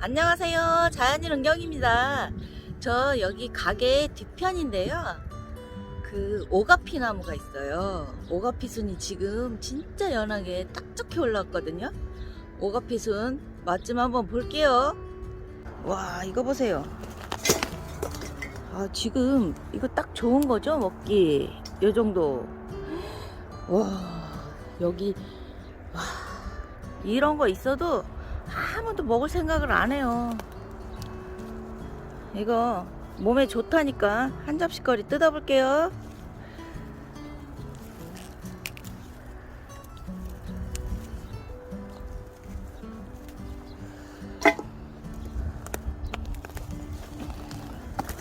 안녕하세요. 자연인 은경입니다. 저 여기 가게 뒤편인데요. 그 오가피 나무가 있어요. 오가피 순이 지금 진짜 연하게 딱 좋게 올라왔거든요. 오가피 순 맛 좀 한번 볼게요. 와, 이거 보세요. 아, 지금 이거 딱 좋은 거죠? 먹기. 요 정도. 와, 여기 와, 이런 거 있어도 아무도 먹을 생각을 안 해요. 이거 몸에 좋다니까 한 접시거리 뜯어볼게요.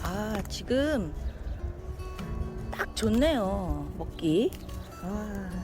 아, 지금 딱 좋네요. 먹기. 아.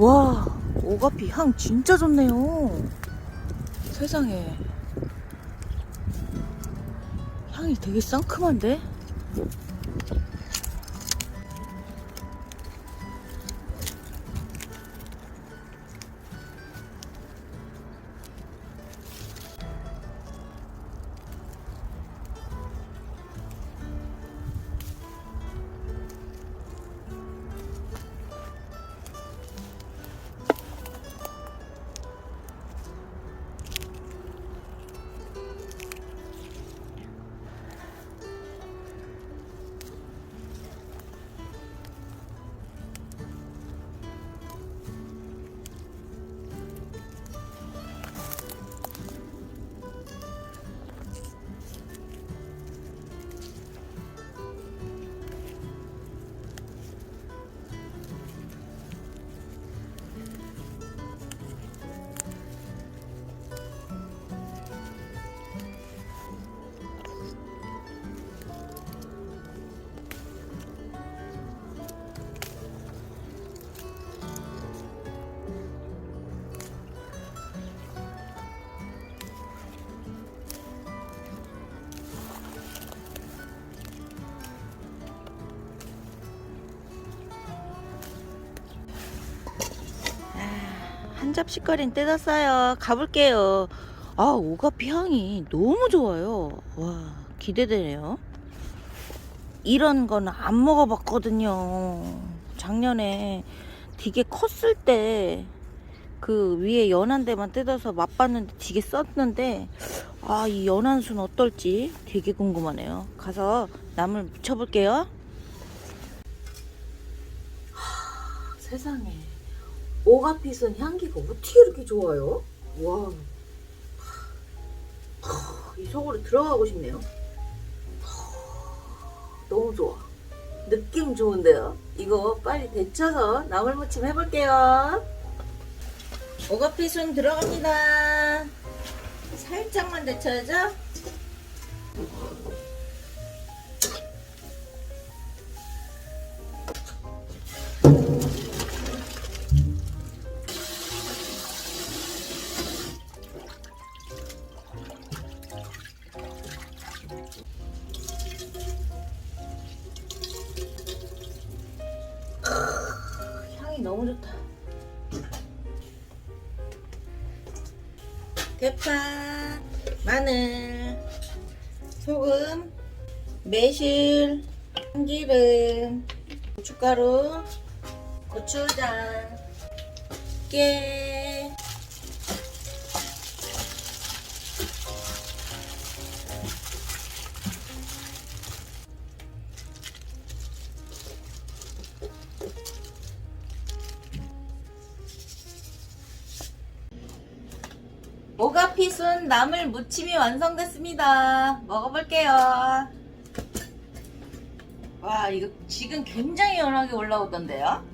와, 오가피 향 진짜 좋네요. 세상에. 향이 되게 상큼한데? 한 접시거리는 뜯었어요. 가볼게요. 아, 오가피 향이 너무 좋아요. 와, 기대되네요. 이런 거는 안 먹어봤거든요. 작년에 되게 컸을 때 그 위에 연한 데만 뜯어서 맛봤는데 되게 썼는데 아, 이 연한 순 어떨지 되게 궁금하네요. 가서 나물 묻혀볼게요. 하, 세상에. 오가피순 향기가 어떻게 이렇게 좋아요? 와, 하, 이 속으로 들어가고 싶네요. 하, 너무 좋아. 느낌 좋은데요? 이거 빨리 데쳐서 나물 무침 해볼게요. 오가피순 들어갑니다. 살짝만 데쳐야죠? 너무 좋다. 대파, 마늘, 소금, 매실, 참기름, 고춧가루, 고추장, 깨, 오가피순 나물 무침이 완성됐습니다. 먹어볼게요. 와, 이거 지금 굉장히 연하게 올라오던데요?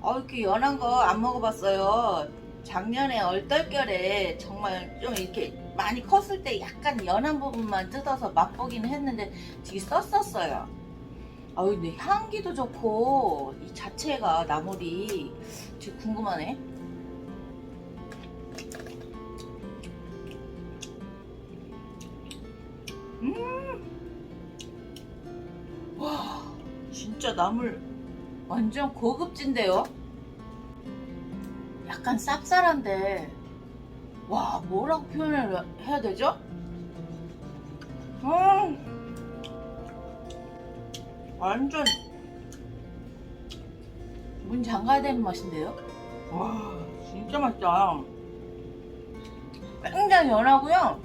어, 이렇게 연한 거 안 먹어봤어요. 작년에 얼떨결에 정말 좀 이렇게 많이 컸을 때 약간 연한 부분만 뜯어서 맛보기는 했는데 되게 썼었어요. 아 근데 향기도 좋고 이 자체가 나물이 되게 궁금하네. 진짜 나물 완전 고급진데요. 약간 쌉쌀한데 와 뭐라고 표현을 해야 되죠? 음 완전 문 잠가야 되는 맛인데요? 와 진짜 맛있다 굉장히 연하고요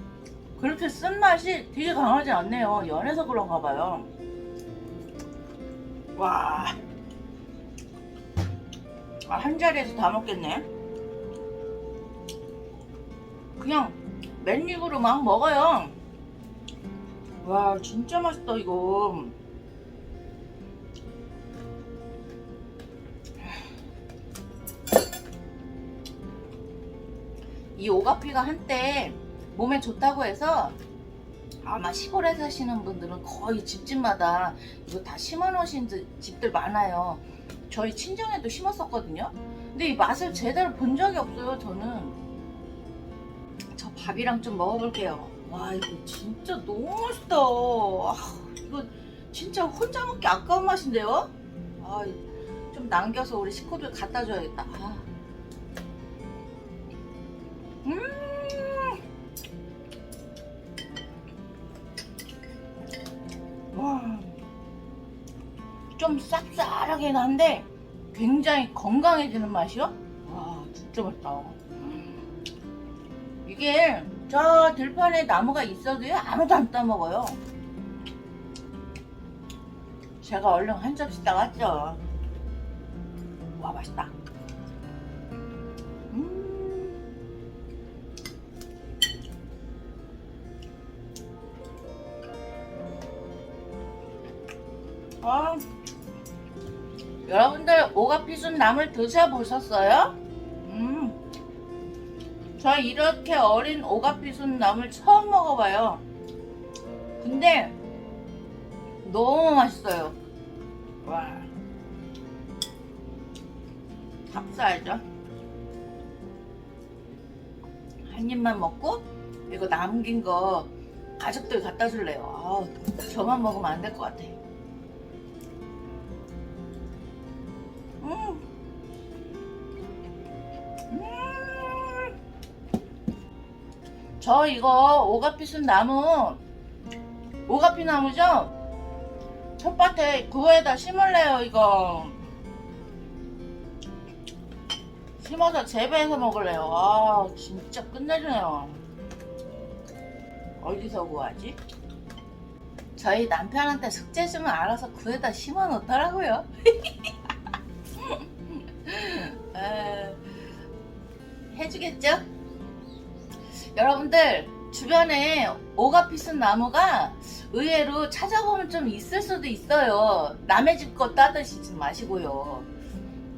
그렇게 쓴맛이 되게 강하지 않네요 연해서 그런가 봐요 와 아, 한 자리에서 다 먹겠네. 그냥 맨 입으로 막 먹어요. 와, 진짜 맛있다, 이거. 이 오가피가 한때 몸에 좋다고 해서 아마 시골에 사시는 분들은 거의 집집마다 이거 다 심어 놓으신 집들 많아요. 저희 친정에도 심었었거든요. 근데 이 맛을 제대로 본 적이 없어요, 저는. 저 밥이랑 좀 먹어볼게요. 와, 이거 진짜 너무 맛있다. 아, 이거 진짜 혼자 먹기 아까운 맛인데요? 아, 좀 남겨서 우리 식구들 갖다 줘야겠다. 아. 음! 쌉쌀하긴 한데 굉장히 건강해지는 맛이요? 와 진짜 맛있다. 이게 저 들판에 나무가 있어도요 아무도 안 따먹어요. 제가 얼른 한 접시 따갔죠. 와 맛있다. 음. 아 여러분들 오가피순 나물 드셔보셨어요? 음, 저 이렇게 어린 오가피순 나물 처음 먹어봐요. 근데 너무 맛있어요. 와, 값싸야죠. 한 입만 먹고 이거 남긴 거 가족들 갖다 줄래요. 아, 저만 먹으면 안 될 것 같아. 저 이거 오가피순 나무. 오가피 나무죠? 텃밭에 그거에다 심을래요 이거. 심어서 재배해서 먹을래요. 아 진짜 끝내주네요. 어디서 구하지? 저희 남편한테 숙제 주면 알아서 구에다 심어 놓더라고요 에, 해주겠죠? 여러분들 주변에 오가피순 나무가 의외로 찾아보면 좀 있을 수도 있어요. 남의 집 거 따드시지 마시고요.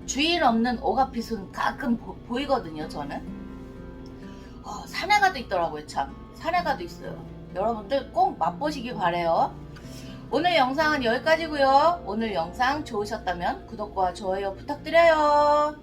주인 없는 오가피순 가끔 보, 이거든요 저는. 어, 산에가도 있더라고요, 참. 산에가도 있어요. 여러분들 꼭 맛보시기 바래요. 오늘 영상은 여기까지고요. 오늘 영상 좋으셨다면 구독과 좋아요 부탁드려요.